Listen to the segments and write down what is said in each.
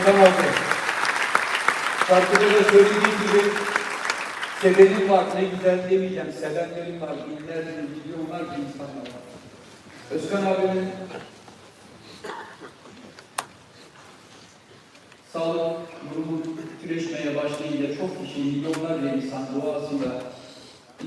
İslam oldu. Şarkıda da söylediğim gibi sevenim var, ne güzel demeyeceğim, sevenlerim var, binlerce, milyonlarca insan var. Özkan abimin sağlık durumu güreşmeye başlayınca çok kişi, milyonlarca insan duasıyla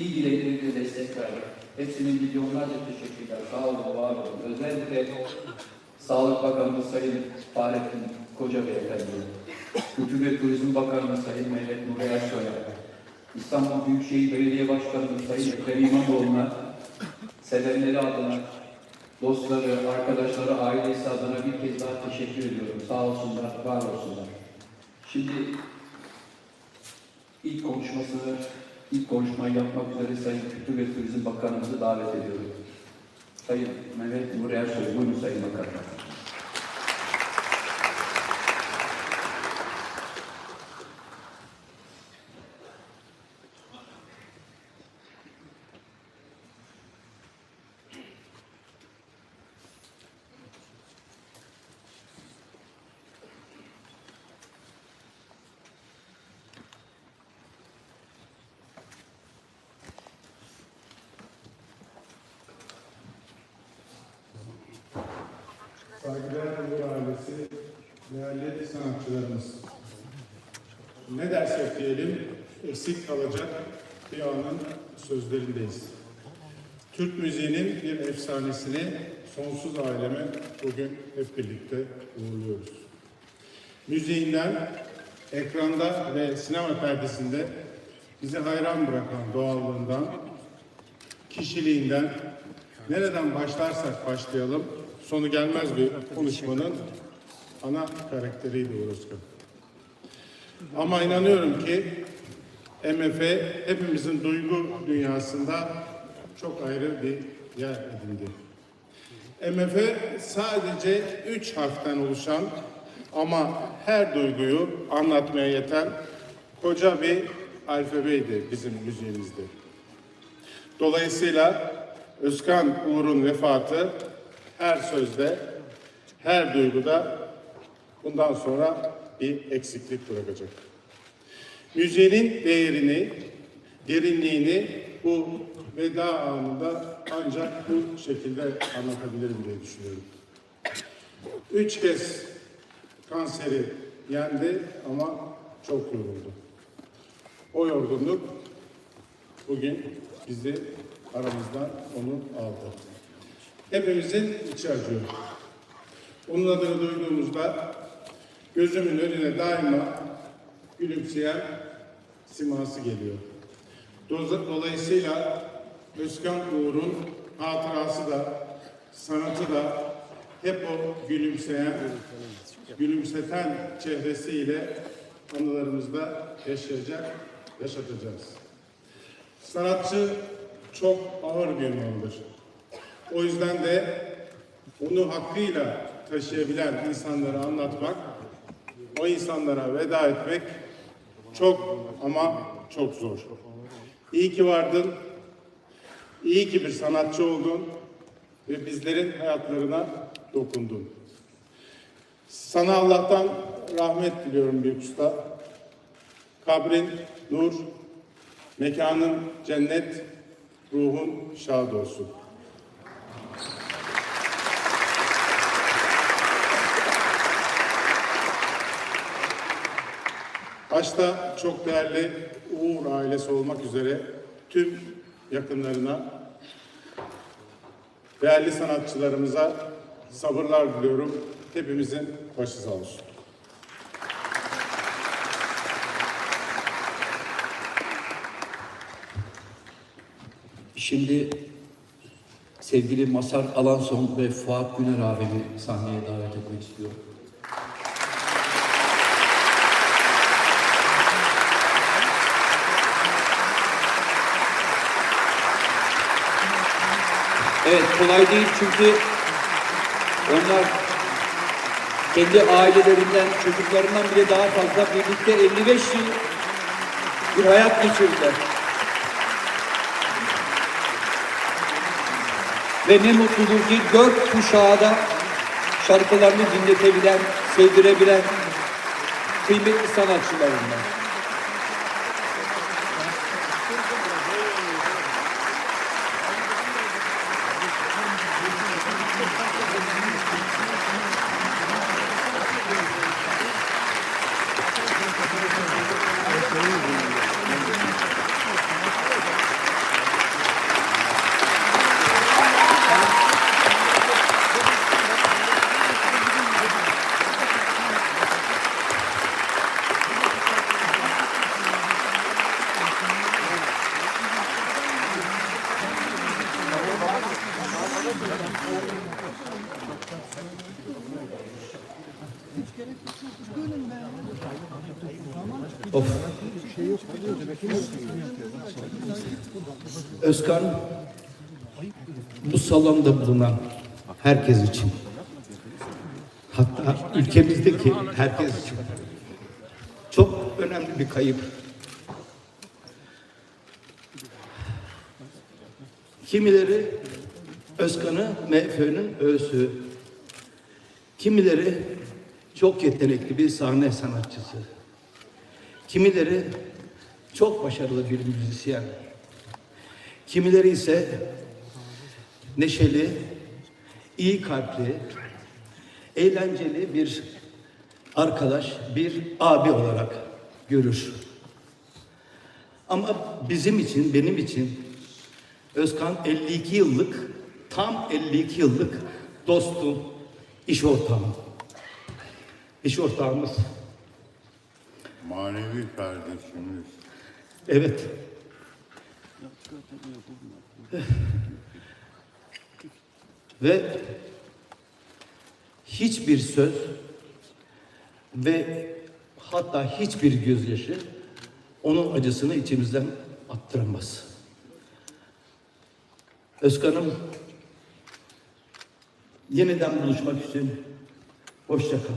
iyi dilekleriyle destek verdi. Hepsine milyonlarca teşekkürler. Sağ olun, var olun. Özellikle Sağlık Bakanımız Sayın Fahrettin Koca Beyefendi, Kültür ve Turizm Bakanımız Sayın Mehmet Nuri Ersoy'a, İstanbul Büyükşehir Belediye Başkanımız Sayın Ekrem İmamoğlu'na, sevenleri adına, dostları, arkadaşları, ailesi adına bir kez daha teşekkür ediyorum. Sağ olsunlar, var olsunlar. Şimdi ilk konuşmasını, ilk konuşmayı yapmak üzere Sayın Kültür ve Turizm Bakanımızı davet ediyorum. Sayın Mehmet Nuri Ersoy, buyurun Sayın Bakanım. Saygıdeğer Uğur ailesi, değerli sanatçılarımız. Ne dersek diyelim, eksik kalacak bir anın sözlerindeyiz. Türk müziğinin bir efsanesini sonsuz aleme bugün hep birlikte uğurluyoruz. Müziğinden, ekranda ve sinema perdesinde bizi hayran bırakan doğallığından, kişiliğinden, nereden başlarsak başlayalım, sonu gelmez bir konuşmanın ana karakteriydi Özkan. Ama inanıyorum ki MF hepimizin duygu dünyasında çok ayrı bir yer edindi. MF sadece üç harften oluşan ama her duyguyu anlatmaya yeten koca bir alfabeydi bizim müziğimizde. Dolayısıyla Özkan Uğur'un vefatı her sözde, her duyguda bundan sonra bir eksiklik bırakacak. Müziğinin değerini, derinliğini bu veda anında ancak bu şekilde anlatabilirim diye düşünüyorum. Üç kez kanseri yendi ama çok yoruldu. O yorgunluk bugün bizi aramızdan onu aldı. Hepimizin içi acıyor. Onun adını duyduğumuzda gözümün önüne daima gülümseyen siması geliyor. Dolayısıyla Özkan Uğur'un hatırası da, sanatı da hep o gülümseyen, gülümseten çehresiyle anılarımızda yaşayacak, yaşatacağız. Sanatçı çok ağır bir malıdır. O yüzden de onu hakkıyla taşıyabilen insanlara anlatmak, o insanlara veda etmek çok ama çok zor. İyi ki vardın, iyi ki bir sanatçı oldun ve bizlerin hayatlarına dokundun. Sana Allah'tan rahmet diliyorum büyük usta. Kabrin nur, mekanın cennet, ruhun şad olsun. Başta çok değerli Uğur ailesi olmak üzere tüm yakınlarına, değerli sanatçılarımıza sabırlar diliyorum. Hepimizin başı sağ olsun. Şimdi sevgili Masar Alanson ve Fuat Güner abimi sahneye davet etmek istiyorum. Evet kolay değil çünkü onlar kendi ailelerinden, çocuklarından bile daha fazla birlikte 55 yıl bir hayat geçirdiler. Ve ne mutludur ki dört kuşağa da şarkılarını dinletebilen, sevdirebilen, kıymetli sanatçılarından. Of. Özkan, bu salonda bulunan herkes için, hatta ülkemizdeki herkes için çok önemli bir kayıp. Kimileri Özkan'ı MFÖ'nün öğüsü, kimileri çok yetenekli bir sahne sanatçısı, Kimileri çok başarılı bir müzisyen. Kimileri ise neşeli, iyi kalpli, eğlenceli bir arkadaş, bir abi olarak görür. Ama bizim için, benim için Özkan 52 yıllık, tam 52 yıllık dostum, iş ortağım. İş ortağımız. Manevi kardeşimiz. Evet. Ve hiçbir söz ve hatta hiçbir gözyaşı onun acısını içimizden attıramaz. Özkan'ım yeniden buluşmak için hoşça kal.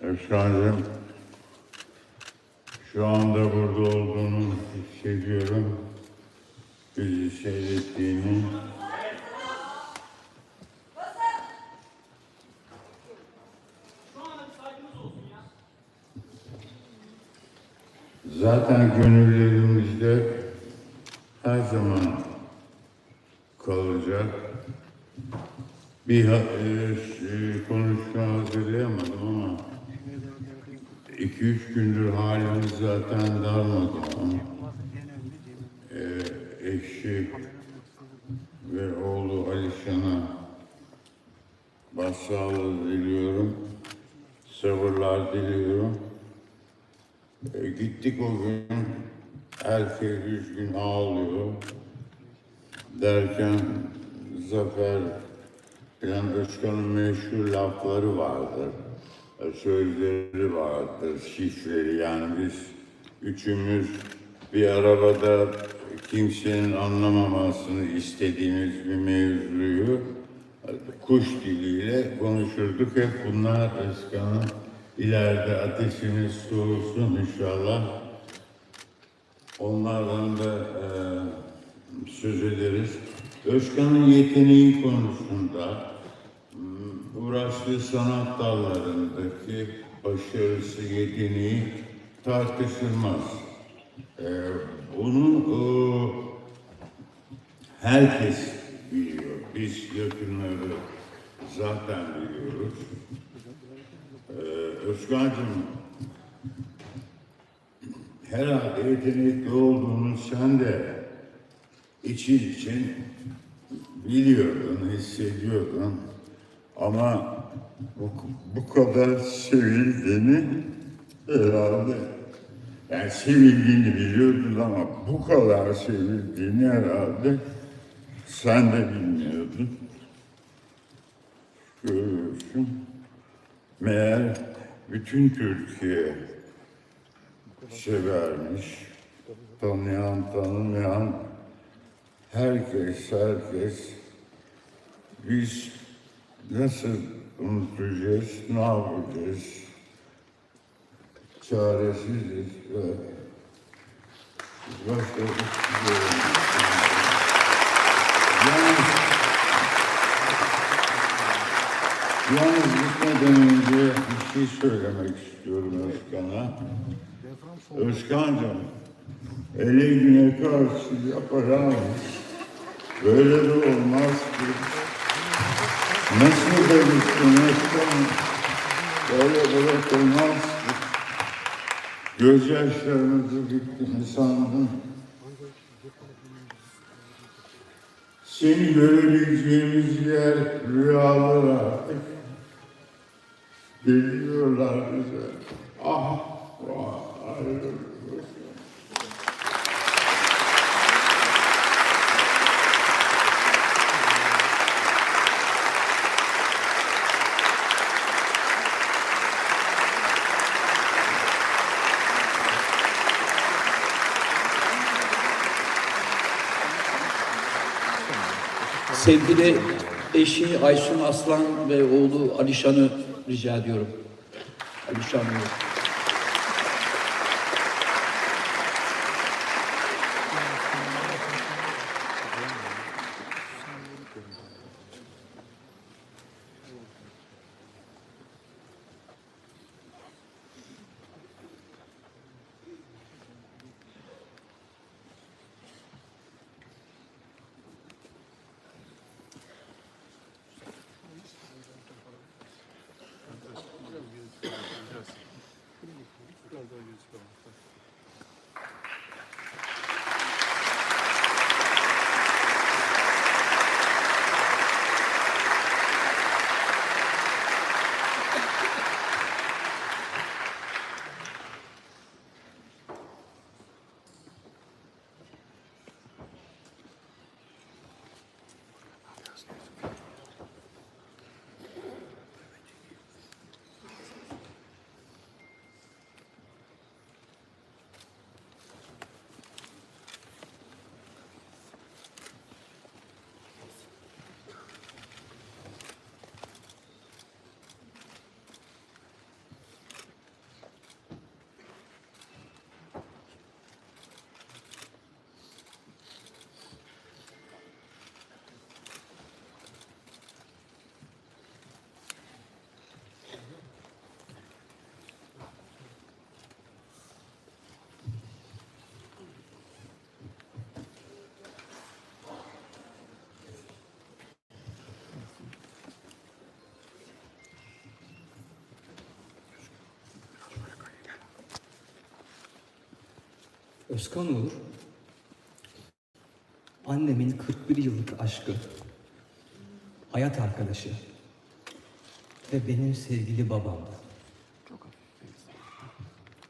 Özkan'cığım, şu anda burada olduğunu hissediyorum. Bizi seyrettiğini. Zaten gönüllerimizde her zaman kalacak. Bir e, e, konuşma hazırlayamadım ama iki üç gündür halimiz zaten darmadağın. E, eşi ve oğlu Alişan'a başsağlığı diliyorum. Sabırlar diliyorum. E, gittik o gün. Herkes üç gün ağlıyor. Derken Zafer Plan Özkan'ın meşhur lafları vardır. E, Sözleri vardır, şifreli. Yani biz üçümüz bir arabada kimsenin anlamamasını istediğimiz bir mevzuyu e, kuş diliyle konuşurduk. Hep bunlar Özkan'ın ileride ateşimiz soğusun inşallah. Onlardan da e, söz ederiz. Özkan'ın yeteneği konusunda m, uğraştığı sanat dallarındaki başarısı, yeteneği tartışılmaz. E, bunu e, herkes biliyor. Biz yakınları zaten biliyoruz. E, Özkan'cığım herhalde yetenekli olduğunu sen de için için biliyordun, hissediyordun. Ama bu, bu kadar sevildiğini herhalde yani sevildiğini biliyordun ama bu kadar sevildiğini herhalde sen de bilmiyordun. Görüyorsun. Meğer bütün Türkiye severmiş. Tanıyan, tanımayan herkes, herkes biz nasıl unutacağız, ne yapacağız? Çaresiziz ve başarı diliyorum. Yalnız, yalnız gitmeden önce bir şey söylemek istiyorum Özkan'a. Özkan'cığım, eline karşı yapacağım. Böyle de olmaz ki. Nasıl demiştin Özkan? Böyle bırakılmaz ki. Gözyaşlarınızı bitti sandım. Seni görebileceğimiz yer rüyalar artık. Geliyorlar bize. Ah, ayrılıyoruz. Sevgili eşi Aysun Aslan ve oğlu Alişan'ı rica ediyorum. Alişan Bey. Özkan Uğur, annemin 41 yıllık aşkı, hayat arkadaşı ve benim sevgili babamdı.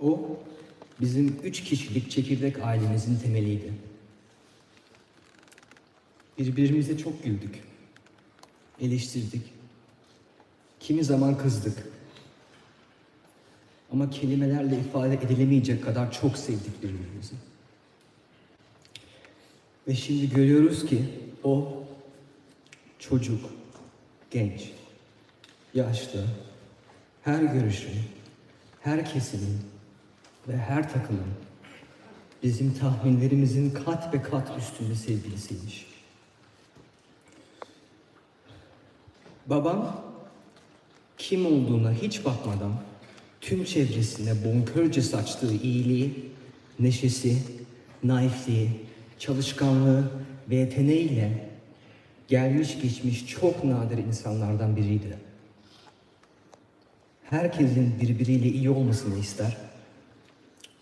O, bizim üç kişilik çekirdek ailemizin temeliydi. Birbirimize çok güldük, eleştirdik, kimi zaman kızdık. Ama kelimelerle ifade edilemeyecek kadar çok sevdik birbirimizi. Ve şimdi görüyoruz ki o çocuk, genç, yaşlı, her görüşün, her kesimin ve her takımın bizim tahminlerimizin kat ve kat üstünde sevgilisiymiş. Babam kim olduğuna hiç bakmadan tüm çevresine bonkörce saçtığı iyiliği, neşesi, naifliği, çalışkanlığı ve yeteneğiyle gelmiş geçmiş çok nadir insanlardan biriydi. Herkesin birbiriyle iyi olmasını ister.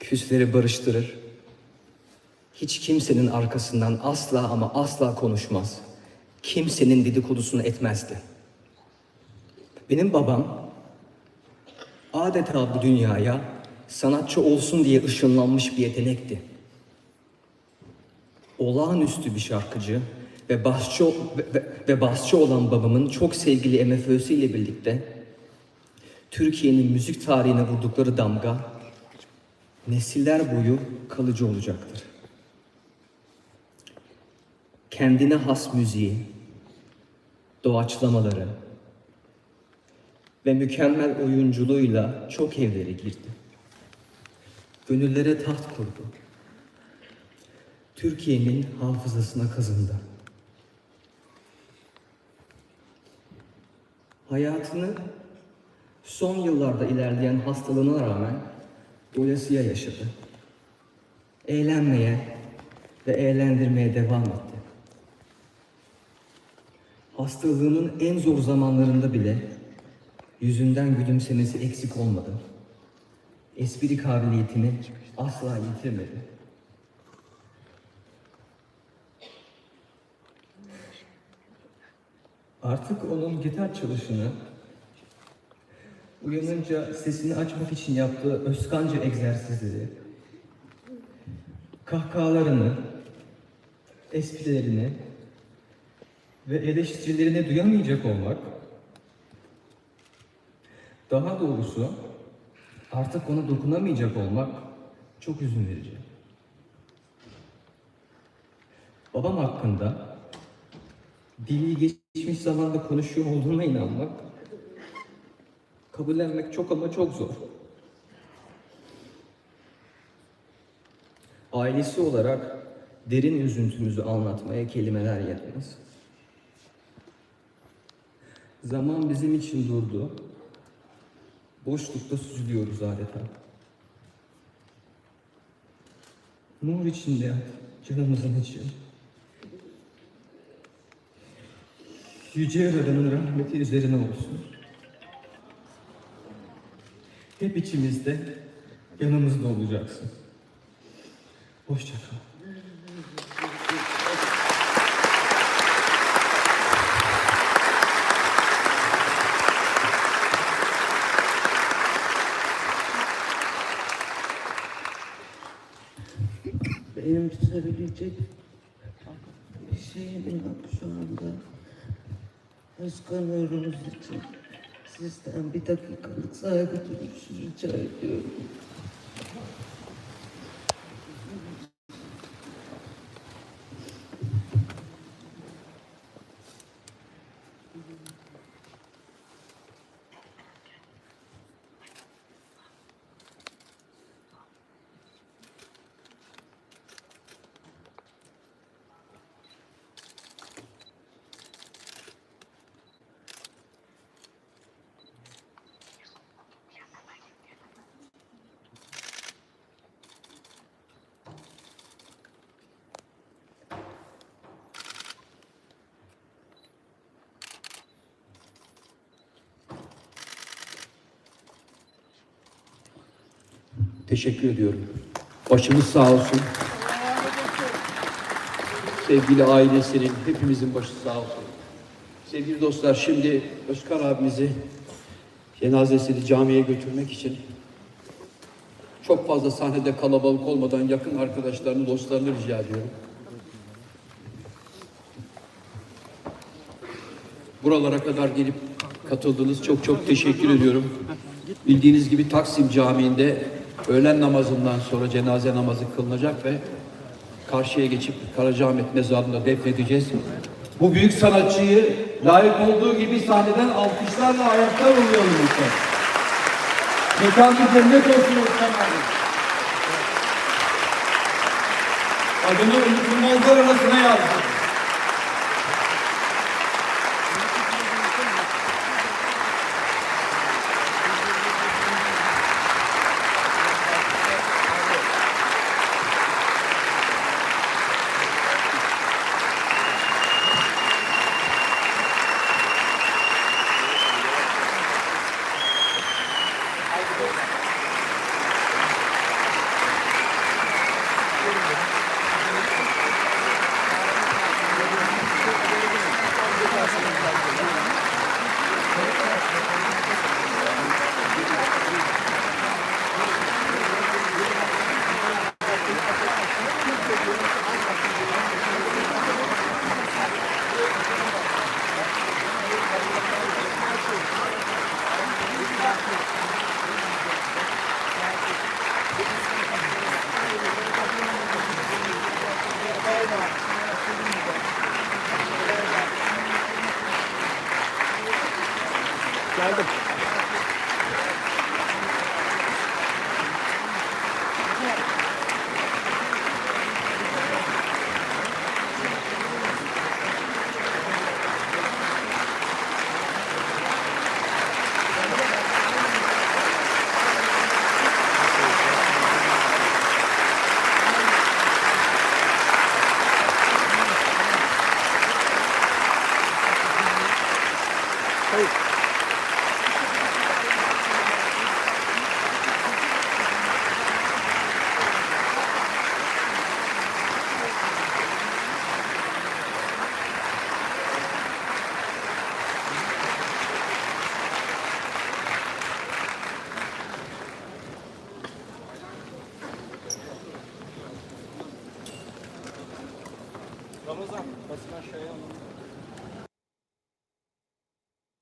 Küsleri barıştırır. Hiç kimsenin arkasından asla ama asla konuşmaz. Kimsenin dedikodusunu etmezdi. Benim babam adeta bu dünyaya sanatçı olsun diye ışınlanmış bir yetenekti. Olağanüstü bir şarkıcı ve basçı, ve, ve, basçı olan babamın çok sevgili MFÖ'sü ile birlikte Türkiye'nin müzik tarihine vurdukları damga nesiller boyu kalıcı olacaktır. Kendine has müziği, doğaçlamaları, ve mükemmel oyunculuğuyla çok evlere girdi. Gönüllere taht kurdu. Türkiye'nin hafızasına kazındı. Hayatını son yıllarda ilerleyen hastalığına rağmen dolayısıyla yaşadı. Eğlenmeye ve eğlendirmeye devam etti. Hastalığının en zor zamanlarında bile yüzünden gülümsemesi eksik olmadı. Espri kabiliyetini asla yitirmedi. Artık onun gitar çalışını uyanınca sesini açmak için yaptığı Özkanca egzersizleri, kahkahalarını, esprilerini ve eleştirilerini duyamayacak olmak, daha doğrusu artık ona dokunamayacak olmak çok üzün verici. Babam hakkında dili geçmiş zamanda konuşuyor olduğuna inanmak, kabullenmek çok ama çok zor. Ailesi olarak derin üzüntümüzü anlatmaya kelimeler yetmez. Zaman bizim için durdu. Boşlukta süzülüyoruz adeta. Nur içinde yat, canımızın içi. Yüce Yaradan'ın rahmeti üzerine olsun. Hep içimizde, yanımızda olacaksın. Hoşça kal. Benim söyleyecek bir şeyim yok şu anda. Özkan Uğur'umuz için sizden bir dakikalık saygı duruşu rica ediyorum. Teşekkür ediyorum. Başımız sağ olsun. Sevgili ailesinin, hepimizin başı sağ olsun. Sevgili dostlar, şimdi Özkan abimizi cenazesini camiye götürmek için çok fazla sahnede kalabalık olmadan yakın arkadaşlarını, dostlarını rica ediyorum. Buralara kadar gelip katıldınız. Çok çok teşekkür ediyorum. Bildiğiniz gibi Taksim Camii'nde öğlen namazından sonra cenaze namazı kılınacak ve karşıya geçip Karacaahmet mezarlığına defnedeceğiz. Bu büyük sanatçıyı layık olduğu gibi sahneden alkışlarla ayakta uğurluyorum lütfen. Mekanı cennet olsun Özkan abi. Adını unutulmazlar